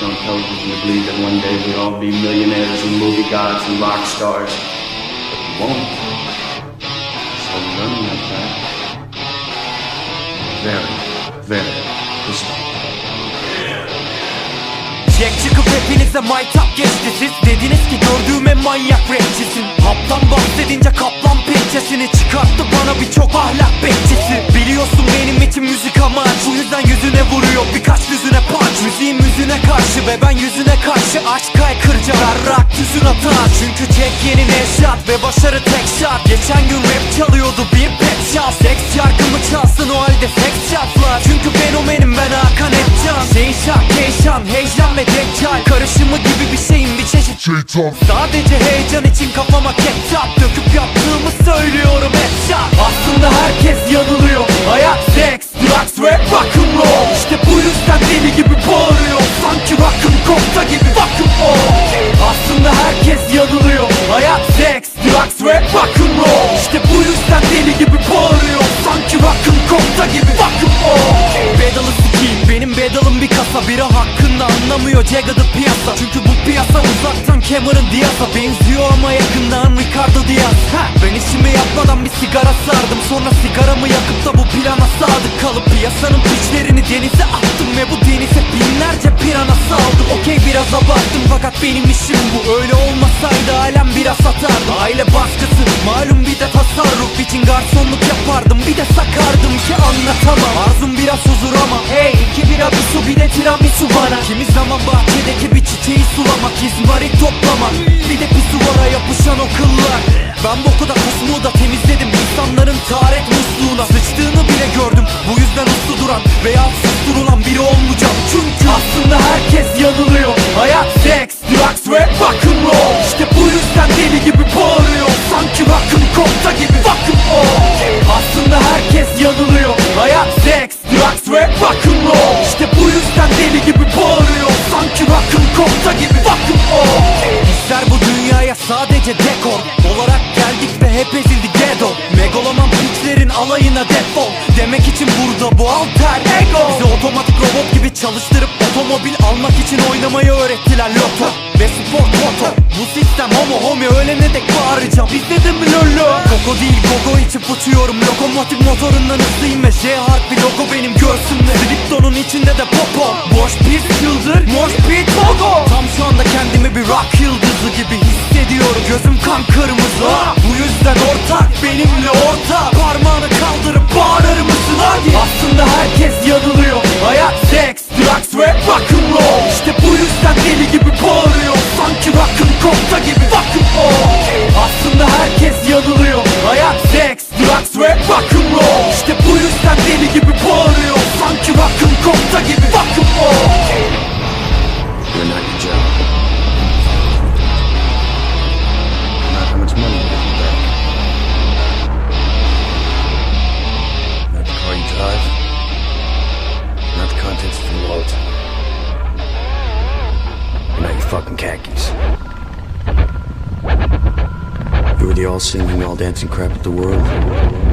watching on television to believe that one day we'd all be millionaires and movie gods and rock stars. But we won't. So we're learning that. Very, very distinct. Jack çıkıp hepinize maytap geçti Siz dediniz ki gördüğüme manyak rapçisin Haptan bahsedince kaplan pençesini Çıkarttı bana birçok ahlak bekçisi Biliyorsun benim vuruyor birkaç yüzüne punch. Müziğim yüzüne karşı ve ben yüzüne karşı Aşk kaykırca berrak. Düzün atar Çünkü Jack yeni nevşat ve başarı tek şart. Geçen gün rap çalıyordu bir pep şans Seks şarkımı çalsın o halde seks şartlar Çünkü fenomenim ben Hakan Epcan Şeyşan, Keyşan, heyecan ve deccal. Karışımı gibi bir şeyim bir çeşit Şeytan. Sadece heyecan için kafama ketçap Döküp yaptığımı söylüyorum şart Aslında herkes yanılıyor Biri hakkında anlamıyor Jagged'ı piyasa Çünkü bu piyasa uzaktan Cameron Diaz'a Benziyor ama yakından Ricardo Diaz. Ha, Ben işimi yapmadan bir sigara sardım. Sonra sigaramı yakıp da bu plana sadık kalıp Piyasanın piçlerini denize attım biraz abarttım fakat benim işim bu. Öyle olmasaydı alem biraz satardı Aile baskısı malum bir de tasarruf için garsonluk yapardım. Bir de sakardım ki anlatamam. Arzum biraz huzur ama hey iki bira bir su bir de tiramisu bana. Kimi zaman bahçedeki bir çiçeği sulamak izmarit toplamak. Bir de pisuvara yapışan o kıllar. Ben boku da kusmuğu da temizledim. İnsanların taharet musluğuna Sıçtığını bile gördüm. Bu yüzden uslu duran Veya ghetto Megaloman piçlerin alayına defol. Demek için burada bu alter ego. Bizi otomatik robot gibi çalıştırıp Otomobil almak için oynamayı öğrettiler. Loto Ve spor moto. Bu sistem homo homi ölene dek bağıracağım. İzledin mi lolo Koko değil gogo içip uçuyorum. Lokomotif motorundan hızlıyım ve J harfi logo benim göğsümde Slipton'un içinde de popo. Boş bir yıldır Moş bir togo Tam şu anda kendimi bir rock yıldızı gibi hissediyorum. Gözüm kan kırmızı! Bu khakis. You were the all-singing, all-dancing crap of the world.